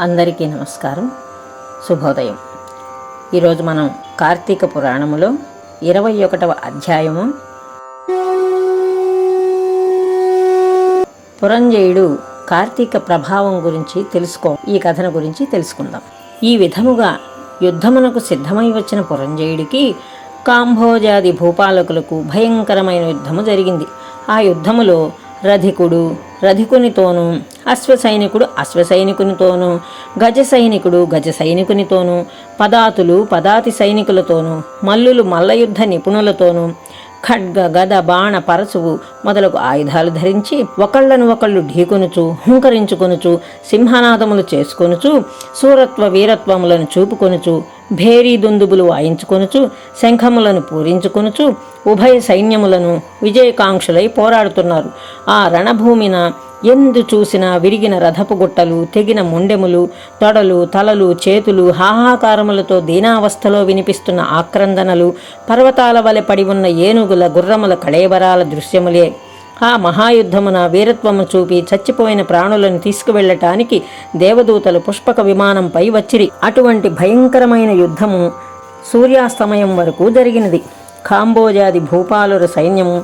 అందరికీ నమస్కారం. శుభోదయం. ఈరోజు మనం కార్తీక పురాణములో ఇరవై ఒకటవ అధ్యాయము. పురంజయుడు కార్తీక ప్రభావం గురించి తెలుసుకో ఈ కథన గురించి తెలుసుకుందాం. ఈ విధముగా యుద్ధమునకు సిద్ధమై వచ్చిన పురంజయుడికి కాంభోజాది భూపాలకులకు భయంకరమైన యుద్ధము జరిగింది. ఆ యుద్ధములో రధికుడు రధికునితోనూ అశ్వసైనికుడు అశ్వసైనికునితోనూ గజ సైనికుడు గజ సైనికునితోనూ పదాతులు పదాతి సైనికులతోనూ మల్లులు మల్లయుద్ధ నిపుణులతోనూ ఖడ్గ గద బాణ పరశువు మొదలగు ఆయుధాలు ధరించి ఒకళ్ళను ఒకళ్ళు ఢీకొనుచు హుంకరించుకొనుచు సింహనాదములు చేసుకొనుచు సూరత్వ వీరత్వములను చూపుకొనుచు భేరీ దుందుబులు వాయించుకొనుచు శంఖములను పూరించుకొనుచు ఉభయ సైన్యములను విజయకాంక్షులై పోరాడుతున్నారు. ఆ రణభూమిన ఎందు చూసినా విరిగిన రథపు గుట్టలు తెగిన ముండెములు తొడలు తలలు చేతులు హాహాకారములతో దీనావస్థలో వినిపిస్తున్న ఆక్రందనలు పర్వతాల వలె పడి ఉన్న ఏనుగుల గుర్రముల కళేబరాల దృశ్యములే. ఆ మహాయుద్ధమున వీరత్వము చూపి చచ్చిపోయిన ప్రాణులను తీసుకువెళ్ళటానికి దేవదూతలు పుష్పక విమానంపై వచ్చిరి. అటువంటి భయంకరమైన యుద్ధము సూర్యాస్తమయం వరకు జరిగినది. కాంబోజాది భూపాలుర సైన్యము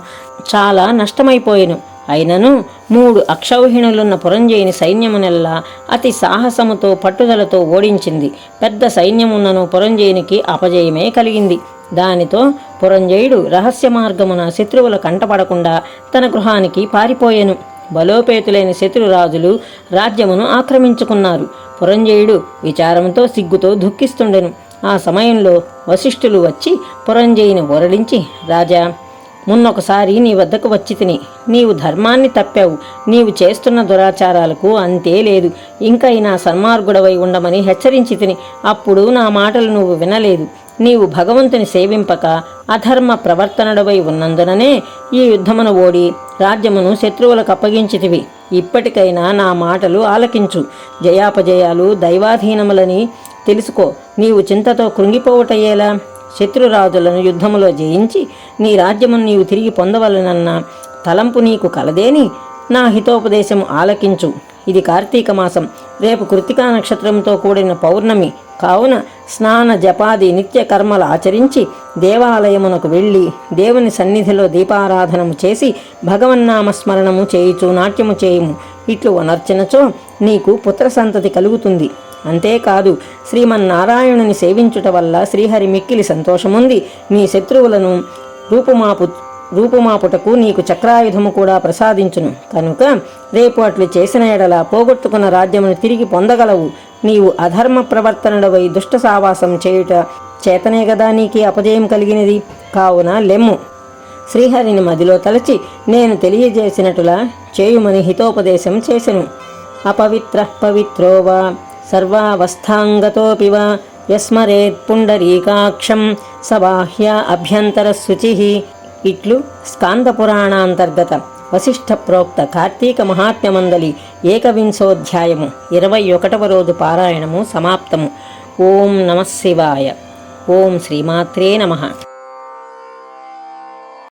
చాలా నష్టమైపోయెను. అయినను మూడు అక్షౌహిణులున్న పురంజయుని సైన్యమునెల్లా అతి సాహసముతో పట్టుదలతో ఓడించింది. పెద్ద సైన్యమున్నను పురంజయునికి అపజయమే కలిగింది. దానితో పురంజయుడు రహస్య మార్గమున శత్రువుల కంటపడకుండా తన గృహానికి పారిపోయెను. బలోపేతులైన శత్రురాజులు రాజ్యమును ఆక్రమించుకున్నారు. పురంజయుడు విచారంతో సిగ్గుతో దుఃఖిస్తుండెను. ఆ సమయంలో వశిష్ఠులు వచ్చి పురంజయుని ఓరడించి రాజా మున్నొకసారి నీ వద్దకు వచ్చి తిని. నీవు ధర్మాన్ని తప్పావు. నీవు చేస్తున్న దురాచారాలకు అంతే లేదు. ఇంకైనా సన్మార్గుడవై ఉండమని హెచ్చరించి తిని. అప్పుడు నా మాటలు నువ్వు వినలేదు. నీవు భగవంతుని సేవింపక అధర్మ ప్రవర్తనడవై ఉన్నందుననే ఈ యుద్ధమును ఓడి రాజ్యమును శత్రువులకు అప్పగించితివి ఇప్పటికైనా నా మాటలు ఆలకించు. జయాపజయాలు దైవాధీనములని తెలుసుకో. నీవు చింతతో కృంగిపోవటయ్యేలా శత్రురాజులను యుద్ధములో జయించి నీ రాజ్యమును నీవు తిరిగి పొందవలనన్న తలంపు నీకు కలదేని నా హితోపదేశం ఆలకించు. ఇది కార్తీక మాసం. రేపు కృతికా నక్షత్రంతో కూడిన పౌర్ణమి. కావున స్నాన జపాది నిత్య కర్మలు ఆచరించి దేవాలయమునకు వెళ్ళి దేవుని సన్నిధిలో దీపారాధనము చేసి భగవన్నామస్మరణము చేయుచు నాట్యము చేయుము. ఇట్లు వనర్చినచో నీకు పుత్ర సంతతి కలుగుతుంది. అంతేకాదు శ్రీమన్నారాయణుని సేవించుట వల్ల శ్రీహరి మిక్కిలి సంతోషముంది. నీ శత్రువులను రూపుమాపు రూపుమాపుటకు నీకు చక్రాయుధము కూడా ప్రసాదించును. కనుక రేపు అట్లు చేసిన ఎడల పోగొట్టుకున్న రాజ్యమును తిరిగి పొందగలవు. నీవు అధర్మ ప్రవర్తనడవై దుష్ట సావాసం చేయుట చేతనే కదా నీకు అపజయం కలిగినది. కావున లెమ్ము. శ్రీహరిని మదిలో తలచి నేను తెలియజేసినట్టులా చేయుమని హితోపదేశం చేసెను. అపవిత్ర పవిత్రోవా. వా సర్వావస్థాంగతోపి వా యస్మరేత్ పుండరీకాక్షం సబాహ్య అభ్యంతర శుచి ఇట్లు స్కాందపురాణాంతర్గత వశిష్ఠ ప్రోక్త కార్తీక మహాత్మ్యమందలి ఏకవింశోధ్యాయము ఇరవై ఒకటవ రోజు పారాయణము సమాప్తము. ఓం నమశివాయ ఓం శ్రీమాత్రే నమః.